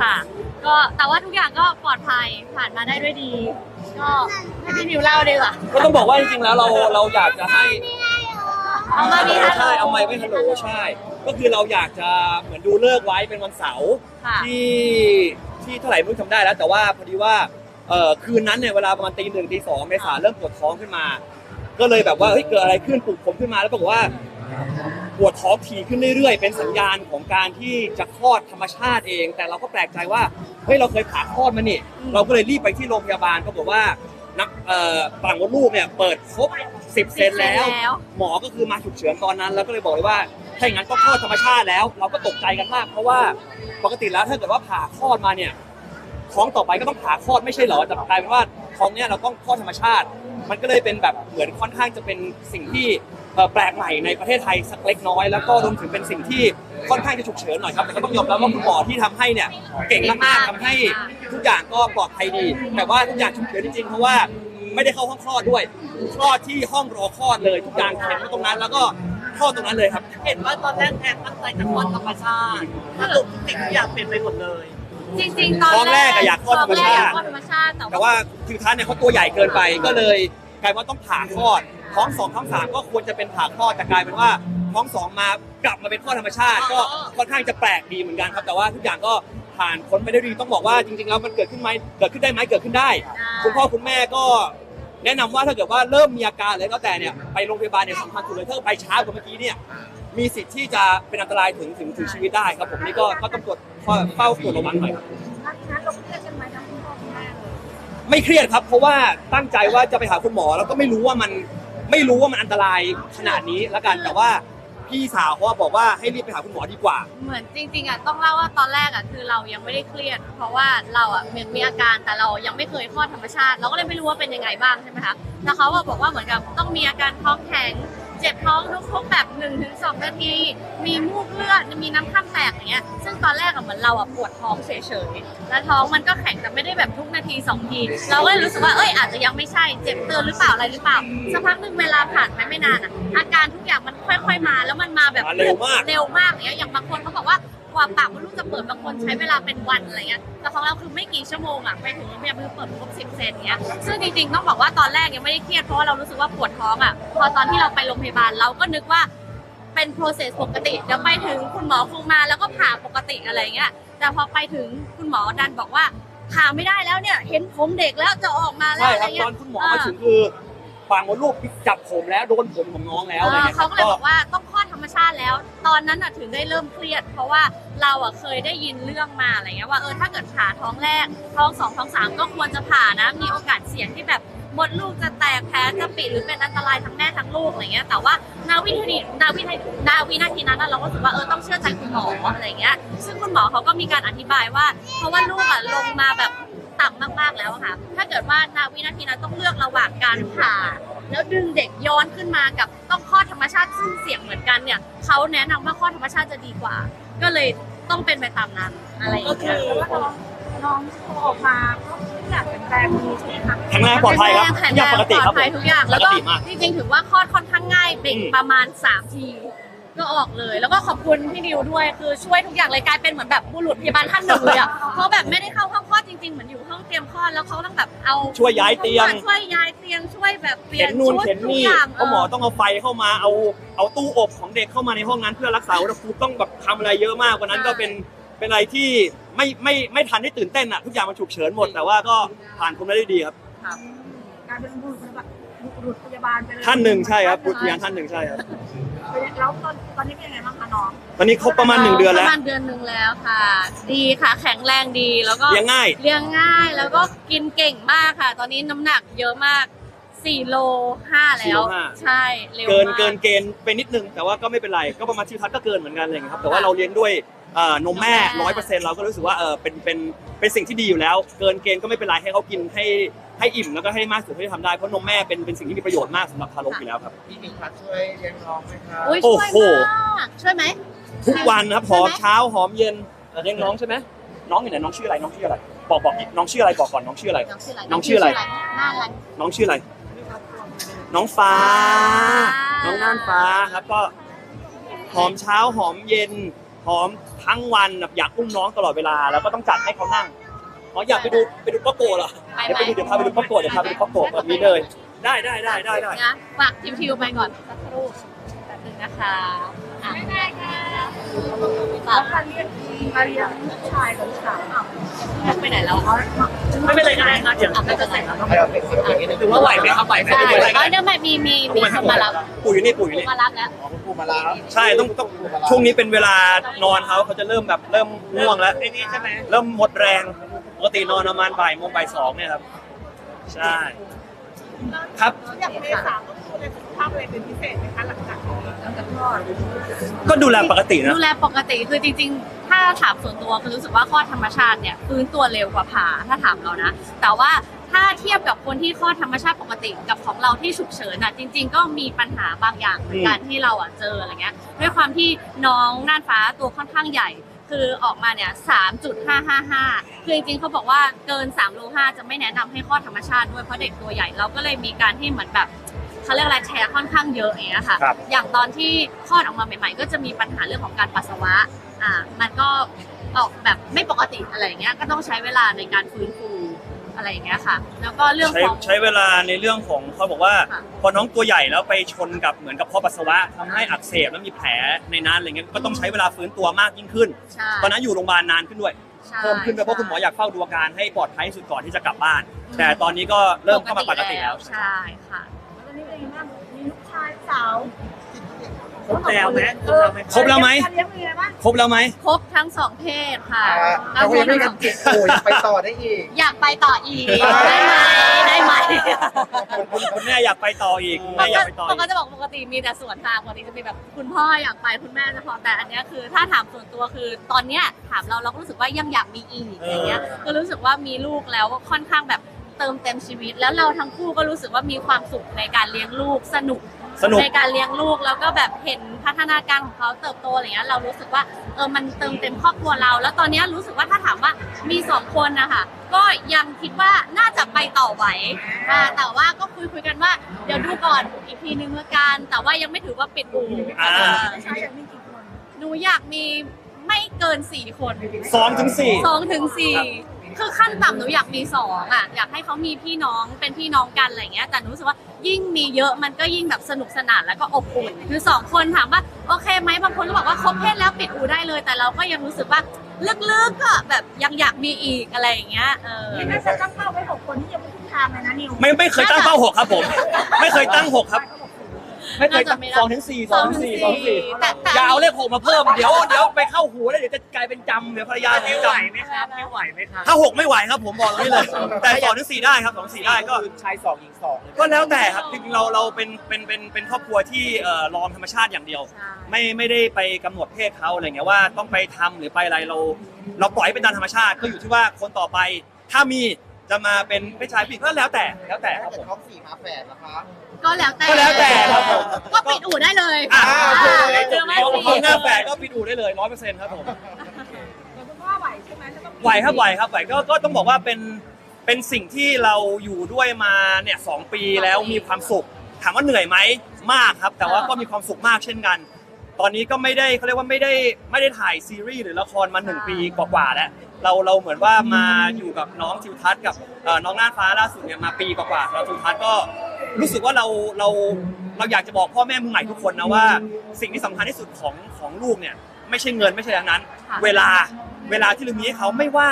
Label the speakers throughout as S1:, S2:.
S1: ค่ะ ก็แต่ว่าทุกอย่างก็ปลอดภัยผ่านมาได้ด้วยดี ก็ให้พี่นิวเล่าดีกว่า
S2: ก็ต้องบอกว่าจริงๆแล้วเราเราอยากจะให้
S1: เอามามีฮัลโหล
S2: ใช่เอาไม้ไว้ฮัลโหลใช่ ก็คือเราอยากจะเหมือนดูเลิกษ์ไว้เป็นวันเสาร์
S1: ค่ะ
S2: ที่ที่เท่าไหร่ไม่รู้จำได้แล้ว แต่ว่าพอดีว่าเอ่อคืนนั้นเนี่ยเวลาประมาณตีหนึ่งตีสองเมษาเริ่มปวดท้องขึ้นมา ก็เลยแบบว่าเฮ้ยเกิดอะไรขึ้นปลุกผมขึ้นมาแล้วบอกว่า ปวดท้องถี่ขึ้นเรื่อยๆ เป็นสัญญาณของการที่จะคลอดธรรมชาติเอง แต่เราก็แปลกใจว่าเฮ้ยเราเคยผ่าคลอดมานี่
S1: อืม
S2: เราก็เลยรีบไปที่โรงพยาบาลปรากฏว่านักเอ่อปากมดลูกเนี่ยเปิดครบ10เซนแล้ว
S1: แล้ว
S2: หมอก็คือมาฉุกเฉินตอนนั้นแล้วก็เลยบอกเลยว่าถ้าอย่างนั้นก็คลอดธรรมชาติแล้ว เราก็ตกใจกันมาก เพราะว่าปกติแล้วถ้าเกิดว่าผ่าคลอดมาเนี่ยท้องต่อไปก็ต้องผ่าคลอดไม่ใช่เหรอแต่กลายเป็นว่าท้องเนี่ยเราต้องคลอดธรรมชาติ มันก็เลยเป็นแบบเหมือนค่อนข้างจะเป็นสิ่งที่เอ่อ แปลกใหม่ในประเทศไทยสักเล็กน้อย แล้วก็รวมถึงเป็นสิ่งที่ค่อนข้างจะฉุกเฉินหน่อยครับแต่ก็ต้องยอมรับว่าคุณหมอที่ทำให้เนี่ยเก่งมากๆทำให้ทุกอย่างก็ปลอดภัยดี แต่ว่าทุกอย่างฉุกเฉินจริงๆเพราะว่าไม่ได้เข้าห้องคลอดด้วยคลอดที่ห้องรอคลอดเลย ทุกอย่างเข็นไว้ตรงนั้น แล้วก็คลอดตรงนั้นเลยครับ
S3: เห็นว่าตอนแรกแอนตั้งใจจะคลอดธรรมชาติสรุปทุกสิ่งทุกอย่างเปลี่ยนไปหมดเลย
S1: จริงๆ ตอน
S2: ท้องแรกอะอยากคลอดธรรมชาติ
S1: ท้องแกอยากคลอดธรรมชาติแต่
S2: แต่
S1: ว่า
S2: ว่าทิวทัศน์เนี่ยเขาตัวใหญ่เกินไปก็เลยกลายว่าต้องผ่าคลอด ท้องสองท้องสามก็ควรจะเป็นผ่าคลอดแต่กลายเป็นว่าท้องสองมากลับมาเป็นคลอดธรรมชาติ ก็ค่อนข้างจะแปลกดีเหมือนกันครับ แต่ว่าทุกอย่างก็ผ่านพ้นไปได้ดีต้องบอกว่าจริงๆแล้วมันเกิดขึ้นไหมเกิดขึ้นได้ไหมเกิดขึ้นได้ คุณพ่อคุณแม่ก็แนะนำว่าถ้าเกิดว่าเริ่มมีอาการอะไรก็แต่เนี่ยไปโรงพยาบาลเนี่ยสำคัญสุดเลยถ้าไปช้ากว่าเมื่อกี้เนี่ยมีสิทธิ์ที่จะเป็นอันตรายถึงถึงถึงชีวิตได้ครับผมนี่ก็ก็ต้องตรวจเฝ้าตรวจระวังหน่อยครับ
S1: นั้นเราเครียดกันไหมทั้งคุณพ่อคุณแม่เลย
S2: ไม่เครียดครับ เพราะว่าตั้งใจว่าจะไปหาคุณหมอแล้วก็ไม่รู้ว่ามัน ไม่รู้ว่ามันอันตรายขนาดนี้แล้วกันแต่ว่าพี่สาวเขาบอกว่าให้รีบไปหาคุณหมอดีกว่า
S1: เหมือนจริงๆอะต้องเล่าว่าตอนแรกอะคือเรายังไม่ได้เครียด เพราะว่าเราอะเหมือนมีอาการแต่เรายังไม่เคยคลอดธรรมชาติ เราก็เลยไม่รู้ว่าเป็นยังไงบ้างใช่ไหมคะแล้วเขาอะบอกว่าเหมือนกับต้องมีอาการท้องแข็ง เจ็บท้องทุกๆแบบ1นถึงสนาที มีมูกเลือดมีน้ำข้ามแตกอย่างเงี้ยซึ่งตอนแรกอะเหมือนเราอะปวดท้องเฉยๆแล้วท้องมันก็แข็งแต่ไม่ได้แบบทุกนาทีสองทีเราก็เลยรู้สึกว่าเอ้ยอาจจะยังไม่ใช่เจ็บเตือนหรือเปล่าอะไรหรือเปล่าสักพักหนึ่งเวลาผ่านไปไม่นานอะอาการทุกอย่างมันค่อย ๆมา แล้วมันมาแบบ
S2: มาเร็วมาก
S1: เร็วมากอย่างเงี้ยอย่างบางคนเขาบอก ว่ากว่าปากมดลูกจะเปิดบางคนใช้เวลาเป็นวันอะไรเงี้ย แต่ของเราคือไม่กี่ชั่วโมงอะไปถึงโรงพยาบาลคือเปิดครบสิบเซนเงี้ย ซึ่งจริงๆต้องบอกว่าตอนแรกยังไม่ได้เครียดเพราะว่าเรารู้สึกว่าปวดท้องอะพอตอนที่เราไปโรงพยาบาลเราก็นึกว่าเป็น process ปกติเดี๋ยวไปถึงคุณหมอคงมาแล้วก็ผ่าปกติอะไรเงี้ย แต่พอไปถึงคุณหมอดันบอกว่าผ่าไม่ได้แล้วเนี่ย เห็นผมเด็กแล้วจะออกมาแล้
S2: ใช่
S1: วอะ
S2: ค
S1: ไร
S2: รับ
S1: เงี้
S2: ต
S1: ย
S2: อนคุณหมอมาถึงคือปางมดลูกจับผมแล้วโดนผมของน้องแล้วอะไร
S1: เออ
S2: เงี้ยค
S1: เขา
S2: รับ
S1: ก็เลย
S2: ก็
S1: บอกว่าต้องคลอดธรรม ชาติแล้ว ตอนนั้นน่ะถึงได้เริ่มเครียด เพราะว่าเราอะเคยได้ยินเรื่องมาอะไรเงี้ยว่าเออถ้าเกิดผ่าท้องแรก ท้องสองท้องสามก็ควรจะผ่านะ มีโอกาสเสี่ยงที่แบบมดลูกจะแตกแผลจะปิดหรือเป็นอันตรายทั้งแม่ทั้งลูกอะไรเงี้ยแต่ว่านาวินาทีนาวินาทีนาวินาทีนั้นเราก็รู้สึกว่าเออต้องเชื่อใจคุณหมออะไรเงี้ย ซึ่งคุณหมอเขาก็มีการอธิบายว่า เพราะว่าลูกอะลงมาแบบต่ำมากๆแล้วค่ะ ถ้าเกิดว่านาวินาทีนั้นต้องเลือกระหว่างการผ่า แล้วดึงเด็กย้อนขึ้นมากับต้องคลอดธรรมชาติซึ่งเสี่ยงเหมือนกันเนี่ยเขาแนะนำว่าคลอดธรรมชาติจะดีกว่า ก็เลยต้องเป็นไปตามนั้นอะไรอย่าง
S3: ก็
S1: เงี้
S3: คื
S1: ย
S3: อว่าน้องน้องโตออกมาก็ทุกอย่างเป็นแปลงดีใช่ไหมคะ
S2: แข็งแรงปลอดภัยครับ
S1: แข็ง
S2: อ
S1: แร
S2: ย่าง
S1: ง
S2: ปกติ
S1: ปล
S2: ครั
S1: อบดภัยทุกอย่าง แล้วก็
S2: ปกติมาก
S1: จริงๆ ถือว่าคลอดค่อนข้างง่ายเบ่ง
S2: อืม
S1: ประมาณ 3 ที ก็ออกเลย แล้วก็ขอบคุณพี่ดิวด้วย คือช่วยทุกอย่างเลยกลายเป็นเหมือนแบบบุรุษพยาบาลท่านหนึ่งเลยอะ เพราะแบบไม่ได้เข้าห้องคลอดจริงๆ เหมือนอยู่ห้องเตรียมคลอด แล้วเขาต้องแบบเอา
S2: ช่วยย้ายเตียง
S1: ช่วยย้ายเตียง ช่วยแบบเปลี่ย
S2: เข็
S1: น
S2: นนู่น
S1: ชุด
S2: เข็น
S1: ทุก
S2: นี่
S1: อย่าง
S2: เพราะหมอต้องเอาไฟเข้ามาเอาเอาตู้อบของเด็กเข้ามาในห้องนั้น เพื่อรักษาอุณหภูมิต้องแบบทำอะไรเยอะมากวันนั้นก็เป็นเป็นอะไรที่ไม่ไม่ไม่ทันได้ตื่นเต้นอะทุกอย่างมันฉุกเฉินหมดแต่ว่าก็ผ่านพ้นมาได้ดีครับ
S3: การเป็นบุรุษพยาบาลบุรุษพยาบาลไปเลย
S2: ท่านหนึ่งใช่ครับบุตรยานท่านหนึ่งใช่ครับ
S3: แล้วตอนตอนนี้เป็นยังไงบ้างคะน้อง
S2: ตอนนี้ครบประมาณหนึ่งเดือน
S1: ป
S2: แล้ว
S1: ระมาณเดือนหนึ่งแล้วค่ะ ดีค่ะแข็งแรงดีแล้วก็
S2: เลี้ยงง่าย
S1: เลี้ยงง่ายแล้วก็กินเก่งมากค่ะ ตอนนี้น้ำหนักเยอะมาก 4โล5แล้ว
S2: 4โลห้า
S1: ใช่เร็ว
S2: เกิน
S1: มาก
S2: เกินเกณฑ์ไปนิดนึง แต่ว่าก็ไม่เป็นไรก็ประมาณทิวทัศน์ก็เกินเหมือนกันอะไรอย่างเงี้ยครับแต่ว่าเราเลี้ยงด้วยเอ่อนมแม่
S1: นมแม่
S2: ร้อยเปอร์เซ็นต์เราก็รู้สึกว่าเออเป็นเป็นเป็นสิ่งที่ดีอยู่แล้ว เกินเกณฑ์ก็ไม่เป็นไรให้เขากินให้ให้อิ่มแล้วก็ให้มากสุดเท่าที่ทำได้เพราะนมแม่เป็นเป็นสิ่งที่มีประโยชน์มากสำหรับทารกอยู่แล้วครับ
S4: พี่หนิงครับช่วยเลี้ยงน้องไหมครับ
S1: อุ้ย
S2: โอ้
S1: ช่วย
S2: โห
S1: มากช่วยไหม
S2: ทุกวันครับหอม
S1: ใช่ไหม
S2: เช้าหอมเย็นเอ่อเลี้ยงน้องใช่ไหมน้องอยู่ไหนน้องชื่ออะไรน้องชื่ออะไรบอกบอกน้องชื่ออะไรบอกก่อนน้องชื่ออะไร
S1: น้องชื่ออะไร
S2: น้องชื่ออะไร
S1: หน้าอะไร
S2: น้องชื่ออะไร น้องฟ้า
S1: ฟ้า
S2: น้องน่านฟ้าครับก็หอมเช้าหอมเย็นพร้อมทั้งวันแบบอยากอุ้มน้องตลอดเวลา แล้วก็ต้องจัดให้เขานั่งอ๋ออยากไปดูไปดูป๊อกโกเหรอ
S1: ไป
S2: เดี๋ยว
S1: ไหม
S2: ไปดูเดี๋ยวพาไปดูป๊อกโกเดี๋ยวพาไปดูป๊อกโกแบบนี้เลย ได้ได้ได้ได้ได้
S1: นะฝากทิวๆไปก่อนสักครู่แป๊บนึงนะคะอะได้ค่ะฝาก
S3: เรียน มาเรียนลูกชายกับลูกสาว
S1: ไปไหนแล้ว
S2: ไม่เป็นไรก็ได้ครับเดี๋ยว
S1: อะไม่เป็นไรครับ
S4: ให้เราเป็นเสียงอย่างนี้
S2: หรือว่าไหวไหมครับไหวไหม
S1: ใช่
S2: ไม่เป็นไรก็
S1: อ๋อ
S2: ได้
S1: เดี๋ยวไม่มีมีมีคนมารับ
S2: ปู่อยู่นี่ปู่อยู่นี่
S1: มารับแล้ว
S4: ของคุณครูมาแล้ว
S2: ใช่ต้องต้องช่วงนี้เป็นเวลานอนเขาเขาจะเริ่มแบบเริ่มง่วงแล้วไอ้นี่ใช่ไหมเริ่มหมดแรงปกตินอนประมาณบ่ายโมงบ่ายสองเนี่ยครับใช่ ครับ
S3: อยากเมษาต้องดูแลสุขภาพอะไรเป็นพิเศษไหมคะหลังจากนี้หลังจากคลอด
S2: ก็ดูแลปกตินะ
S1: ดูแลปกติคือจริง ๆ ถ้าถามส่วนตัวคือรู้สึกว่าคลอดธรรมชาติเนี่ยฟื้นตัวเร็วกว่าผ่าถ้าถามเรานะ แต่ว่าถ้าเทียบกับคนที่คลอดธรรมชาติปกติกับของเราที่ฉุกเฉินอะจริง ๆ ก็มีปัญหาบางอย่างเหมือนกันที่เราอะเจออะไรเงี้ยด้วยความที่น้องน่านฟ้าตัวค่อนข้างใหญ่ คือออกมาเนี่ย3.555 คือจริงๆเขาบอกว่าเกิน3โล5จะไม่แนะนำให้คลอดธรรมชาติด้วยเพราะเด็กตัวใหญ่เราก็เลยมีการที่เหมือนแบบเขาเรียกอะไรแชร์ค่อนข้างเยอะอย่างเงี้ยค่ะ
S2: ครับ
S1: อย่างตอนที่คลอดออกมาใหม่ ๆ ก็จะมีปัญหาเรื่องของการปัสสาวะ อ่า มันก็ออกแบบไม่ปกติอะไรอย่างเงี้ย ก็ต้องใช้เวลาในการฟื้นฟู อะไรอย่างเงี้ยค่ะ แล้วก็เรื่อง
S2: ใช้
S1: ของ
S2: ใช้เวลาในเรื่องของเขาบอกว่า
S1: ค่ะ
S2: พอน้องตัวใหญ่แล้วไปชนกับเหมือนกับข้อปัสสาวะทำให้อักเสบแล้วมีแผลในนั้นอะไรเงี้ยก็ต้องใช้เวลาฟื้นตัวมากยิ่งขึ้น
S1: ใช่
S2: ตอนนั้นอยู่โรงพยาบาลนานขึ้นด้วย
S1: ใช่
S2: เพิ่มขึ้นไปเพราะคุณหมออยากเฝ้าดูอาการให้ปลอดภัยที่สุดก่อนที่จะกลับบ้านแต่ตอนนี้ก็เริ่มเข้ามาปกติแล้ว
S1: ใช่ค่ะ
S3: ตอนนี้เป็นยังไงบ้างมีลูกชายสาว
S2: ครบแล้วไหมครบแล้วไหม
S3: การเลี้ยงเป็นยังไงบ้าง
S2: ครบแล้วไหม
S1: ครบทั้งสองเพศค่ะ
S4: เรายังไม่กันติดปู่ยังไปต่อได้อีก
S1: อยากไปต่ออีก ได้ไหมได้ไหม
S2: คุณคุณแม่อยากไปต่ออีกคุณแม่อยากไปต่อ
S1: ป
S2: อี
S1: ก
S2: ก
S1: ติจะบอกปกติมีแต่ส่วนทางปกติจะมีแบบคุณพ่ออยากไปคุณแม่จะพอแต่อันเนี้ยคือ ถ้าถามส่วนตัวคือตอนเนี้ยถามเราเราก็รู้สึกว่ายังอยากมีอีกอย่างเงี้ยก็รู้สึกว่ามีลูกแล้วค่อนข้างแบบเติมเต็มชีวิต แล้วเราทั้งคู่ก็รู้สึกว่ามีความสุขในการเลี้ยงลูกสนุก
S2: สนุก
S1: ในการเลี้ยงลูกแล้วก็แบบเห็นพัฒนาการของเขาเติบโตอะไรเงี้ยเรารู้สึกว่าเออมันเติมเต็มครอบครัวเรา แล้วตอนเนี้ยรู้สึกว่าถ้าถามว่ามีสองคนนะคะก็ยังคิดว่าน่าจะไปต่อไหวอ่าแต่ว่าก็คุยคุยๆกันว่าเดี๋ยวดูก่อนอีกทีนึงละกันแต่ว่ายังไม่ถือว่าปิดอู่
S2: อ่า
S1: เออ
S3: ชายอยากมีกี่คน
S1: หนูอยากมีไม่เกินสี่คน
S2: สองถึงสี่
S1: สองถึงสี่คื อขั้นต่ำหนูอยากมีสองอะอยากให้เขามีพี่น้องเป็นพี่น้องกันอะไรเงี้ยแต่หนูรู้สึกว่ายิ่งมีเยอะมันก็ยิ่งแบบสนุกสนานแล้วก็อบอุ่นคือสองคนถามว่าโอเคไหมบางคนก็บอกว่าครบเพศแล้วปิดอูได้เลย แต่เราก็ยังรู้สึกว่าลึกๆก็แบบยังอยากมีอีกอะไรอย่างเงี้ยเออ
S3: นี่น่าจะตั้งเป้าไว้หกคนที่ยังไม่ทุกทางเลยนะนิว
S2: ไม่ไม่เคยตั้งเป้าหกครับผม ไม่เคยตั้งหกครับ ไม่เคยตั้ง
S1: น่าจะไม่ได้
S2: สองถึงสี่สองถึงสี่สองถึงสี่
S1: แต่แต่
S2: อย่าเอาเลขหกมาเพิ่มเดี๋ยวเดี๋ยวไปเข้าหูแล้วเดี๋ยวจะกลายเป็นจำเดี๋ยวภรรยาผมจำ
S3: ไหมครับไม่ไหวไหมครับ
S2: ถ้าหกไม่ไหวครับผมบอกตรงนี้เลย แต่สองถึงสี่ได้ครับสองถึงสี่ได้ก็
S4: ชายสองหญิงสอง
S2: ก็แล้วแต่ครับจริงๆเราเราเป็นเป็นเป็นเป็นครอบครัวที่เอ่อรอธรรมชาติอย่างเดียว
S1: ใช่
S2: ไม่ไม่ได้ไปกำหนดเพศเขาอะไรเงี้ยว่าต้องไปทำหรือไปอะไรเรา เราปล่อยให้เป็นตามธรรมชาติก็อยู่ที่ว่าคนต่อไป ถ้ามีจะมาเป็นเพศชายผู้หญิงก็แล้วแต่แล้วแต่ค
S4: ถ้า
S2: รับ
S4: เกิ
S2: ผ
S4: ด
S2: ม
S4: ท้องสี่มาแฝดนะคะ
S1: ก็แล้วแต่
S2: ก็แล้วแต่ครับผม
S1: ก็ปิดอู่ได้เลย
S2: อ่า
S1: อ่าเจอไม่
S2: เอา
S1: สี่
S2: เอาหน้าแฝดก็ไปดูได้เลยร้อยเปอร์เซ็นต์ครับผม
S3: แต่คุณพ่อไหวใช่ไหมถ้าต้อง
S2: ไหวครับไหวครับไหวก็ก็ต้องบอกว่าเป็นเป็นสิ่งที่เราอยู่ด้วยมาเนี่ยสองปีแล้วมีความสุข ถามว่าเหนื่อยไหมมากครับ แต่ว่าก็มีความสุขมากเช่นกัน ตอนนี้ก็ไม่ได้เขาเรียกว่าไม่ได้ไม่ได้ถ่ายซีรีส์หรือละครมาหนึ่งปีกว่าๆแล้วเราเราเหมือนว่ามาอยู่กับน้องทิวทัศน์กับเอ่อน้องน่านฟ้าล่าสุดเนี่ยมาปีกว่าๆเราทิวทัศน์ก็รู้สึกว่าเราเรา เราอยากจะบอกพ่อแม่มือใหม่ทุกคนนะว่า สิ่งที่สำคัญที่สุดของของลูกเนี่ย ไม่ใช่เงินไม่ใช่ดังนั้น
S1: ค่ะ
S2: เวลาเวลาที่เรามีให้เขาไม่ว่า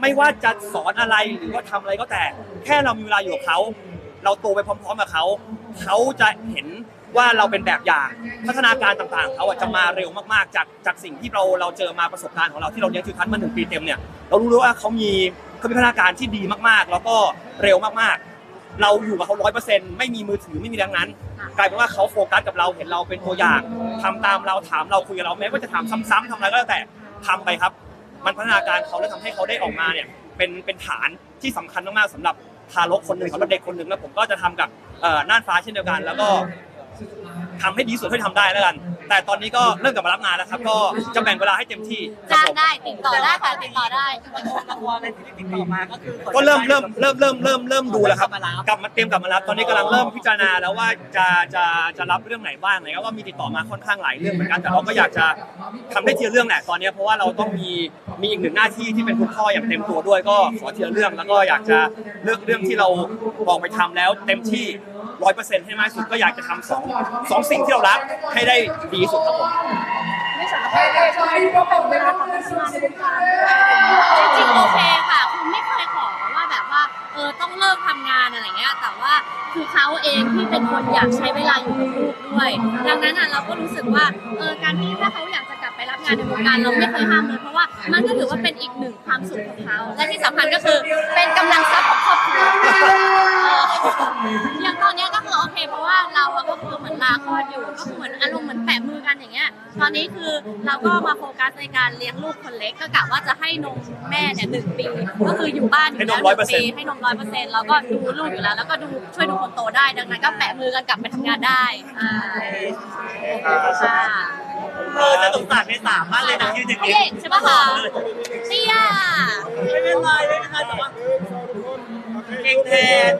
S2: ไม่ว่าจะสอนอะไรหรือว่าทำอะไรก็แต่ แค่เรามีเวลาอยู่กับเขา เราโตไปพร้อมๆกับเขา เขาจะเห็นว่าเราเป็นแบบอย่างพัฒนาการต่างๆเขาอะจะมาเร็วมากๆ จากจากสิ่งที่เราเราเจอมาประสบการณ์ของเราที่เราเลี้ยงทิวทัศน์มาหนึ่งปีเต็มเนี่ยเรารู้เลยว่าเขามีเขามีพัฒนาการที่ดีมากๆ แล้วก็เร็วมากๆ เราอยู่กับเขาร้อยเปอร์เซ็นต์ไม่มีมือถือไม่มีดังนั้น กลายเป็นว่าเขาโฟกัสกับเราเห็นเราเป็นตัวอย่างทำตามเราถามเราคุยกับเราแม้ว่าจะถามซ้ำๆทำอะไรก็แล้วแต่ทำไปครับ มันพัฒนาการเขาและทำให้เขาได้ออกมาเนี่ยเป็นเป็นฐานที่สำคัญมากๆสำหรับทารกคนหนึ่งสำหรับเด็กคนหนึ่งแล้วผมก็จะทำกับเอ่อน่านฟ้าเช่นเดียวกัน แล้วก็ทำให้ดีที่สุดที่ทำได้แล้วกัน แต่ตอนนี้ก็เริ่มกลับมารับงานแล้วครับ ก็จะแบ่งเวลาให้เต็มที่ครับ
S1: จ้าง
S2: ผม
S1: ได้ติดต่อได้ค่ะติดต่อได้
S3: ละครอะไรที่ติดต่อมาก็คือ
S2: ก็เริ่มเริ่มเริ่มเริ่มเริ่มเริ่มดูแล้วครับกลับมาเตรียมกลับมารับตอนนี้กำลังเริ่มพิจารณาแล้วว่าจะจะจะรับเรื่องไหนบ้างอะไรเงี้ยก็มีติดต่อมาค่อนข้างหลายเรื่องเหมือนกันแต่เราก็อยากจะทำได้ทีละเรื่องแหละตอนนี้เพราะว่าเราต้องมีมีอีกหนึ่งหน้าที่ที่เป็นคุณพ่ออย่างเต็มตัวด้วยก็ขอทีละเรื่องแล้วก็อยากจะเลือกเรื่องที่เราบอกไปทำแล้วเต็มที่ร้อยเปอร์เซ็นต์ให้มากที่สุดก็อยากจะทำสองสองสิ่งที่เรารักให้ได้ดีที่สุดครับผม
S1: จริงๆโอเคค่ะคือไม่เคยขอว่าแบบว่าเออต้องเลิกทำงานอะไรเงี้ยแต่ว่าคือเขาเองที่เป็นคนอยากใช้เวลาอยู่กับลูกด้วย ดังนั้นอะเราก็รู้สึกว่าเออการที่ถ้าเขาอยาก งานในวงการเราไม่เคยห้ามเลยเพราะว่ามันก็ถือว่าเป็นอีกหนึ่งความสุขของเขาและที่สำคัญก็คือเป็นกำลังทรัพย์ของครอบครัวเอออย่างตอนเนี้ยก็คือโอเค เพราะว่าเราอะก็คือเหมือนลาคลอดอยู่ก็คือเหมือนอารมณ์เหมือนแปะมือกันอย่างเงี้ย ตอนนี้คือเราก็มาโฟกัสในการเลี้ยงลูกคนเล็กก็กะว่าจะให้นมแม่เนี่ยหนึ่งปีก็คืออยู่บ้านอยู่แล้ว
S2: ให้นม
S1: หนึ่งปี
S2: 100%
S1: ให้นมร้อยเปอร์เซ็นต์แล้วก็ดูลูกอยู่แล้ว แล้วก็ดูช่วยดูคนโตได้ดังนั้นก็แปะมือกันกลับไปทำงานได้ใช่ค่ะ
S3: เออจะสงสารในสามมากเลยนะยืนอย่าง
S1: พี่
S3: นี้
S1: เอกใช่ปะคะเตี้ย
S3: ไม่เป็นไรไม่เป็นไรแต่ว่าเก่งแทน